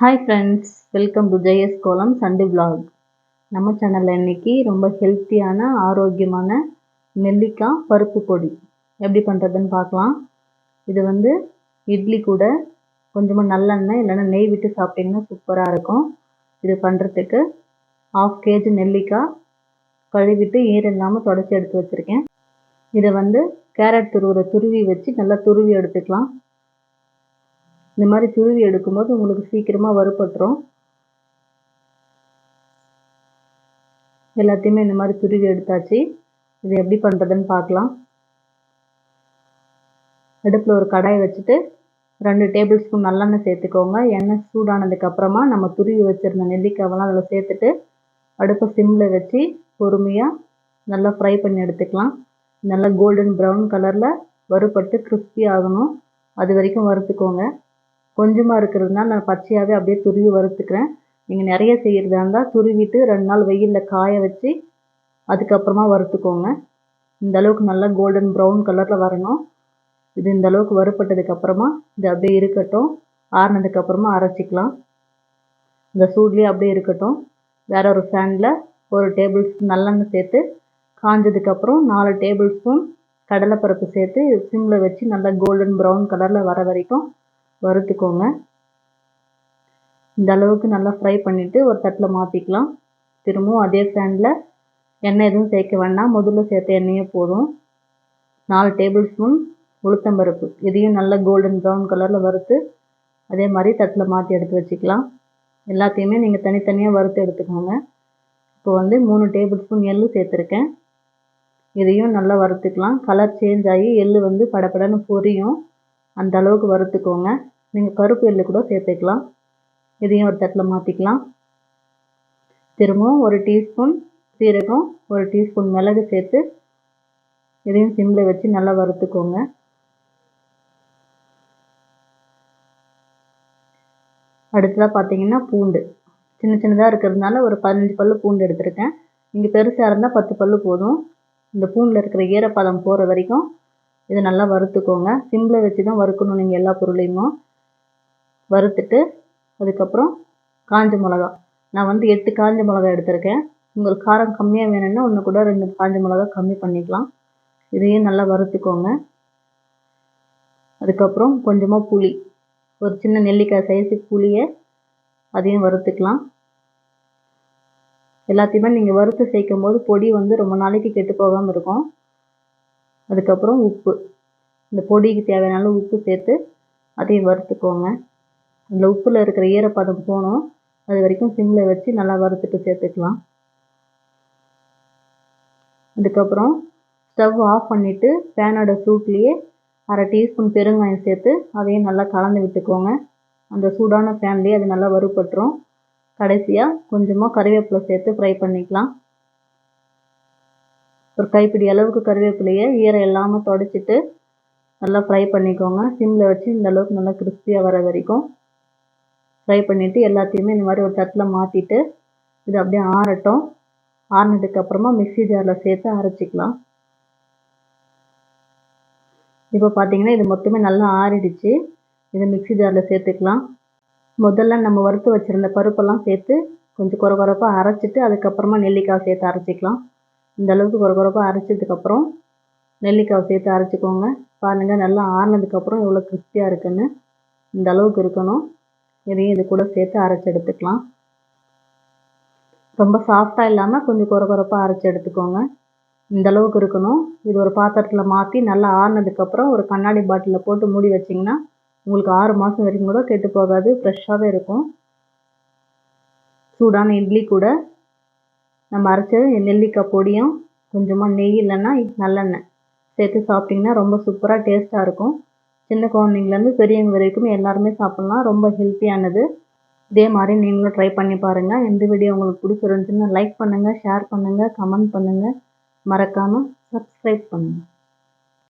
Hi friends welcome to Jaya's kolam Sunday vlog நம்ம சேனலில் இன்றைக்கி ரொம்ப ஹெல்த்தியான ஆரோக்கியமான நெல்லிக்காய் பருப்பு பொடி. எப்படி பண்ணுறதுன்னு பார்க்கலாம். இது வந்து இட்லி கூட கொஞ்சமாக நல்லெண்ணெய் இல்லைன்னா நெய் விட்டு சாப்பிட்டிங்கன்னா சூப்பராக இருக்கும். இது பண்ணுறதுக்கு ஆஃப் கேஜி நெல்லிக்காய் கழுவிட்டு ஈரம் இல்லாமல் தொடச்சி எடுத்து வச்சுருக்கேன். இதை வந்து கேரட் துருவுற துருவி வச்சு நல்லா துருவி எடுத்துக்கலாம். இந்த மாதிரி துருவி எடுக்கும்போது உங்களுக்கு சீக்கிரமாக வறுபட்டுரும். எல்லாத்தையுமே இந்த மாதிரி துருவி எடுத்தாச்சு. இது எப்படி பண்ணுறதுன்னு பார்க்கலாம். அடுப்பில் ஒரு கடாய் வச்சுட்டு ரெண்டு டேபிள் ஸ்பூன் நல்லெண்ணெய் சேர்த்துக்கோங்க. எண்ணெய் சூடானதுக்கப்புறமா நம்ம துருவி வச்சுருந்த நெல்லிக்காவெல்லாம் அதில் சேர்த்துட்டு அடுப்பை சிம்மில் வச்சு பொறுமையாக நல்லா ஃப்ரை பண்ணி எடுத்துக்கலாம். நல்லா கோல்டன் ப்ரௌன் கலரில் வறுபட்டு கிறிஸ்பி ஆகணும். அது வரைக்கும் வறுத்துக்கோங்க. கொஞ்சமாக இருக்கிறதுனால நான் பச்சையாகவே அப்படியே துருவி வறுத்துக்கிறேன். நீங்கள் நிறைய செய்கிறதா இருந்தால் துருவிட்டு ரெண்டு நாள் வெயிலில் காய வச்சு அதுக்கப்புறமா வறுத்துக்கோங்க. இந்த அளவுக்கு நல்லா கோல்டன் ப்ரௌன் கலரில் வரணும். இது இந்த அளவுக்கு வறுப்பட்டதுக்கப்புறமா இது அப்படியே இருக்கட்டும். ஆறுனதுக்கப்புறமா அரைச்சிக்கலாம். இந்த சூட்லேயே அப்படியே இருக்கட்டும். வேற ஒரு ஃபேனில் ஒரு டேபிள் ஸ்பூன் நல்லெண்ணெய் சேர்த்து காஞ்சதுக்கப்புறம் நாலு டேபிள் ஸ்பூன் கடலைப்பருப்பு சேர்த்து சிம்மில் வச்சு நல்லா கோல்டன் ப்ரௌன் கலரில் வர வரைக்கும் வறுத்துக்கோங்க. இந்த அளவுக்கு நல்லா ஃப்ரை பண்ணிவிட்டு ஒரு தட்டில் மாற்றிக்கலாம் திரும்பவும் அதே ஃபேனில் எண்ணெய் எதுவும் சேர்க்க வேண்டாம். முதல்ல சேர்த்த எண்ணெயே போதும். நாலு டேபிள் ஸ்பூன் உளுத்தம்பருப்பு. இதையும் நல்லா கோல்டன் ப்ரௌன் கலரில் வறுத்து அதே மாதிரி தட்டில் மாற்றி எடுத்து வச்சுக்கலாம். எல்லாத்தையுமே நீங்கள் தனித்தனியாக வறுத்து எடுத்துக்கோங்க. இப்போ வந்து மூணு டேபிள் ஸ்பூன் எள்ளு சேர்த்துருக்கேன். இதையும் நல்லா வறுத்துக்கலாம். கலர் சேஞ்ச் ஆகி எள்ளு வந்து படப்படன்னு பொரியும். அந்த அளவுக்கு வறுத்துக்கோங்க. நீங்கள் கருப்பு எள்ளு கூட சேர்த்துக்கலாம். இதையும் ஒரு தட்டில் மாற்றிக்கலாம் திரும்பவும் ஒரு டீஸ்பூன் சீரகம் ஒரு டீஸ்பூன் மிளகு சேர்த்து இதையும் சிம்மில் வச்சு நல்லா வறுத்துக்கோங்க. அடுத்ததாக பார்த்தீங்கன்னா பூண்டு. சின்ன சின்னதாக இருக்கிறதுனால ஒரு பதினஞ்சு பல்லு பூண்டு எடுத்திருக்கேன். நீங்கள் பெருசாக இருந்தால் பத்து பல்லு போதும். இந்த பூண்டில் இருக்கிற ஈரப்பதம் போகிற வரைக்கும் இதை நல்லா வறுத்துக்கோங்க. சிம்மில் வச்சு தான் வறுக்கணும் நீங்கள் எல்லா பொருளையுமே. வறுத்துட்டு அதுக்கப்புறம் காஞ்ச மிளகா. நான் வந்து எட்டு காஞ்ச மிளகா எடுத்திருக்கேன். உங்களுக்கு காரம் கம்மியாக வேணும்னா ஒன்று கூட ரெண்டு காஞ்ச மிளகா கம்மி பண்ணிக்கலாம். இதையும் நல்லா வறுத்துக்கோங்க. அதுக்கப்புறம் கொஞ்சமாக புளி. ஒரு சின்ன நெல்லிக்காய் சைஸு புளியை அதையும் வறுத்துக்கலாம். எல்லாத்தையுமே நீங்கள் வறுத்து சேர்க்கும் போது பொடி வந்து ரொம்ப நாளைக்கு கெட்டு போகாமல் இருக்கும். அதுக்கப்புறம் உப்பு. இந்த பொடிக்கு தேவையான அளவு உப்பு சேர்த்து அதையும் வறுத்துக்கோங்க. அந்த உப்பில் இருக்கிற ஈரப்பதம் போகணும் அது வரைக்கும் சிம்மில் வச்சு நல்லா வறுத்துட்டு சேர்த்துக்கலாம். அதுக்கப்புறம் ஸ்டவ் ஆஃப் பண்ணிவிட்டு பேனோட சூட்லேயே அரை டீஸ்பூன் பெருங்காயம் சேர்த்து அதையும் நல்லா கலந்து விட்டுக்கோங்க. அந்த சூடான ஃபேன்லேயே அது நல்லா வறுபட்டுரும். கடைசியாக கொஞ்சமாக கறிவேப்பிலை சேர்த்து ஃப்ரை பண்ணிக்கலாம். ஒரு கைப்பிடி அளவுக்கு கருவேப்பிலையை ஈரம் இல்லாமல் தொடச்சிட்டு நல்லா ஃப்ரை பண்ணிக்கோங்க. சிம்மில் வச்சு இந்த அளவுக்கு நல்லா கிறிஸ்பியாக வர வரைக்கும் ஃப்ரை பண்ணிவிட்டு எல்லாத்தையுமே இந்த மாதிரி ஒரு தட்டில் மாற்றிட்டு இது அப்படியே ஆறட்டும். ஆறினதுக்கப்புறமா மிக்ஸி ஜாரில் சேர்த்து அரைச்சிக்கலாம். இப்போ பார்த்தீங்கன்னா இது மொத்தமே நல்லா ஆறிடுச்சு. இதை மிக்ஸி ஜாரில் சேர்த்துக்கலாம். முதல்ல நம்ம வறுத்து வச்சுருந்த பருப்பெல்லாம் சேர்த்து கொஞ்சம் குறை குறைப்பாக அரைச்சிட்டு அதுக்கப்புறமா நெல்லிக்காய் சேர்த்து அரைச்சிக்கலாம். இந்த அளவுக்கு குறை குறைப்பாக அரைச்சதுக்கப்புறம் நெல்லிக்காவை சேர்த்து அரைச்சிக்கோங்க. பாருங்கள் நல்லா ஆறினதுக்கப்புறம் எவ்வளோ கிறிஸ்பியாக இருக்குன்னு. இந்த அளவுக்கு இருக்கணும். இதையும் இது கூட சேர்த்து அரைச்சி எடுத்துக்கலாம். ரொம்ப சாஃப்டாக இல்லாமல் கொஞ்சம் குறை குறைப்பாக அரைச்சி எடுத்துக்கோங்க. இந்த அளவுக்கு இருக்கணும். இது ஒரு பாத்திரத்தில் மாற்றி நல்லா ஆறினதுக்கப்புறம் ஒரு கண்ணாடி பாட்டிலில் போட்டு மூடி வச்சிங்கன்னா உங்களுக்கு ஆறு மாதம் வரைக்கும் கூட கெட்டு போகாது. ஃப்ரெஷ்ஷாகவே இருக்கும். சூடான இட்லி கூட நம்ம அரைச்ச நெல்லிக்காய் பொடியும் கொஞ்சமாக நெய் இல்லைன்னா நல்லெண்ணெய் சேர்த்து சாப்பிட்டிங்கன்னா ரொம்ப சூப்பராக டேஸ்ட்டாக இருக்கும். சின்ன குழந்தைங்கலேருந்து பெரியவங்க வரைக்கும் எல்லாருமே சாப்பிட்லாம். ரொம்ப ஹெல்த்தியானது இதே மாதிரி நீங்களும் ட்ரை பண்ணி பாருங்கள் இந்த வீடியோ உங்களுக்கு பிடிச்சிருந்துச்சுன்னா லைக் பண்ணுங்கள் ஷேர் பண்ணுங்கள் கமெண்ட் பண்ணுங்கள் மறக்காமல் சப்ஸ்கிரைப் பண்ணுங்கள்